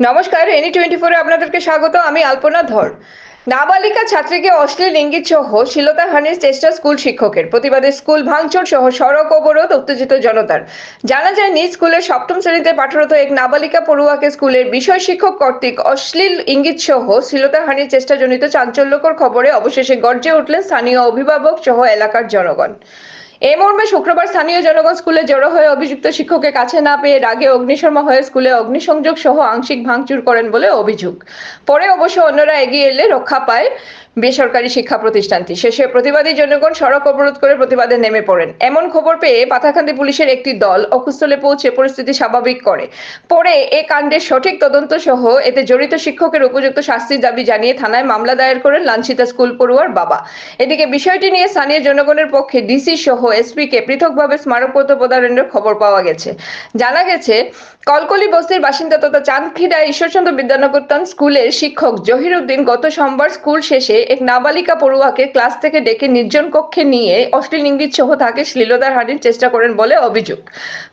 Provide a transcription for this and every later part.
নমস্কার any twenty ফোরে আপনাদেরকে স্বাগত, আমি আলপনা ধর। নাবালিকা ছাত্রীকে অশ্লীল ইঙ্গিত সহ শ্লীলতাহানির চেষ্টা স্কুল শিক্ষকের। প্রতিবাদে স্কুল ভাঙচুর সহ সড়ক অবরোধ উত্তেজিত জনতার। জানা যায় নিজ স্কুলের সপ্তম শ্রেণীতে পাঠরত এক নাবালিকা পড়ুয়াকে স্কুলের বিষয় শিক্ষক কর্তৃক অশ্লীল ইঙ্গিত সহ শ্লীলতাহানির চেষ্টাজনিত চাঞ্চল্যকর খবরে অবশেষে গর্জে উঠলেন স্থানীয় অভিভাবক সহ এলাকার জনগণ। এ মর্মে শুক্রবার স্থানীয় জনগণ স্কুলে জড়ো হয়ে অভিযুক্ত শিক্ষকের কাছে না পেয়ে রাগে অগ্নিশর্মা হয়ে স্কুলে অগ্নিসংযোগ সহ আংশিক ভাঙচুর করেন বলে অভিযোগ। পরে অবশ্য অন্যরা এগিয়ে এলে রক্ষা পায়। বেসরকারি শিক্ষা প্রতিষ্ঠানটি। শেষে প্রতিবাদী জনগণ সড়ক অবরোধ করে প্রতিবাদে নেমে পড়েন। এমন খবর পেয়ে পাথাকান্দি পুলিশের একটি দল অকুস্থলে পৌঁছে পরিস্থিতি স্বাভাবিক করে। পরে এ কাণ্ডের সঠিক তদন্ত সহ এতে জড়িত শিক্ষকের উপযুক্ত শাস্তির দাবি জানিয়ে থানায় মামলা দায়ের করেন লাঞ্ছিতা স্কুল পড়ুয়ার বাবা। এদিকে বিষয়টি নিয়ে স্থানীয় জনগণের পক্ষে ডিসি সহ এসপি কে পৃথকভাবে স্মারকপত্র প্রদানের খবর পাওয়া গেছে। জানা গেছে, কলকলি বস্তির বাসিন্দা তথা চাঁদখিড়া ঈশ্বরচন্দ্র বিদ্যানগরতান স্কুলের শিক্ষক জহির উদ্দিন গত সোমবার স্কুল শেষে এক নাবালিকা পড়ুয়াকে ক্লাস থেকে ডেকে নির্জন কক্ষে নিয়ে অশ্লীল ইঙ্গিত সহ তাকে শ্লীলতার হানির চেষ্টা করেন বলে অভিযোগ।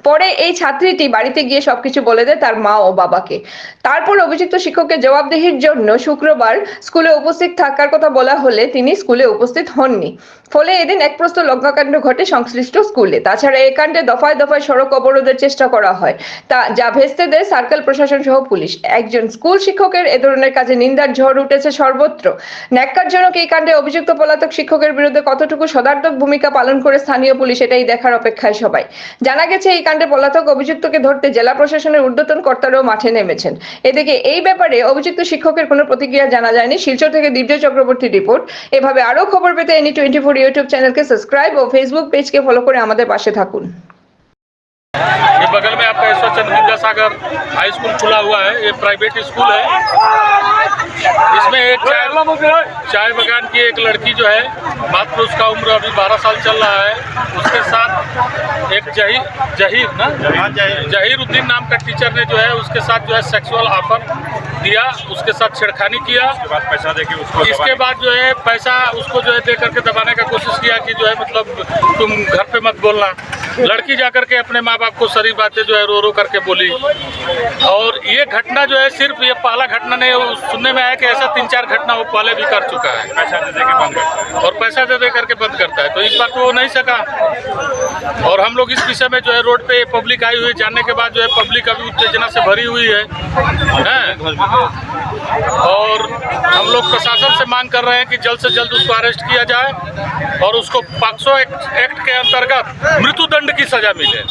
পরে এই ছাত্রীটি বাড়িতে গিয়ে সবকিছু বলে দেয় তার মা ও বাবাকে। তারপর অভিযুক্ত শিক্ষককে জবাবদিহির জন্য শুক্রবার স্কুলে উপস্থিত থাকার কথা বলা হলে তিনি স্কুলে উপস্থিত হননি। ফলে এদিন এক প্রস্ত লগ্নকাণ্ড ঘটে সংশ্লিষ্ট স্কুলে। তাছাড়া এই কাণ্ডে দফায় দফায় সড়ক অবরোধের চেষ্টা করা হয়, তা যা ভেস্তে দেয় সার্কেল প্রশাসন সহ পুলিশ। একজন স্কুল শিক্ষকের এ ধরনের কাজে নিন্দার ঝড় উঠেছে সর্বত্র। ন্যাক্কারজনক এই কাণ্ডে অভিযুক্ত পলাতক শিক্ষকের বিরুদ্ধে কতটুকু সদার্থক ভূমিকা পালন করে স্থানীয় পুলিশ এটাই দেখার অপেক্ষায় সবাই জানা গেছে এই কাণ্ডে পলাতক অভিযুক্তকে ধরতে জেলা প্রশাসনের ঊর্ধ্বতন কর্তারাও মাঠে নেমেছেন এদিকে এই ব্যাপারে অভিযুক্ত শিক্ষকের কোনো প্রতিক্রিয়া জানা যায়নি শিলচর থেকে দিব্য চক্রবর্তী রিপোর্ট এভাবে আরও খবর পেতে এনি টোয়েন্টি ফোর ইউটিউব চ্যানেলকে সাবস্ক্রাইব ও ফেসবুক পেজকে ফলো করে আমাদের পাশে থাকুন ये बगल में आपका ईश्वर चंद्र विद्यासागर हाई स्कूल खुला हुआ है ये प्राइवेट स्कूल है इसमें एक चाय चाय बगान की एक लड़की जो है मात्र उसका उम्र अभी 12 साल चल रहा है। उसके साथ एक जही जहीर ना? जहीर। उद्दीन नाम का टीचर ने जो है उसके साथ जो है सेक्सुअल ऑफ़र दिया उसके साथ छेड़खानी किया। उसके बाद पैसा देके उसको इसके बाद जो है पैसा उसको जो है दे करके दबाने का कोशिश किया कि जो है मतलब तुम घर पे मत बोलना। लड़की जाकर के अपने माँ बाप को सारी बातें जो है रो रो करके बोली। और ये घटना जो है सिर्फ़ ये पहला घटना नहीं सुनने में आया कि ऐसा तीन चार घटना वो पहले भी कर चुका है। पैसा दे देके बंद और पैसा दे दे करके बंद करता है। तो इस बार तो वो नहीं सका। और हम लोग इस विषय में जो है रोड पे पब्लिक आई हुई है जानने के बाद जो है पब्लिक अभी उत्तेजना से भरी हुई है। हैं? और हम लोग प्रशासन से मांग कर रहे हैं कि जल्द से जल्द उसको अरेस्ट किया जाए और उसको पाक्सो एक्ट, एक्ट के अंतर्गत मृत्युदंड की सजा मिले।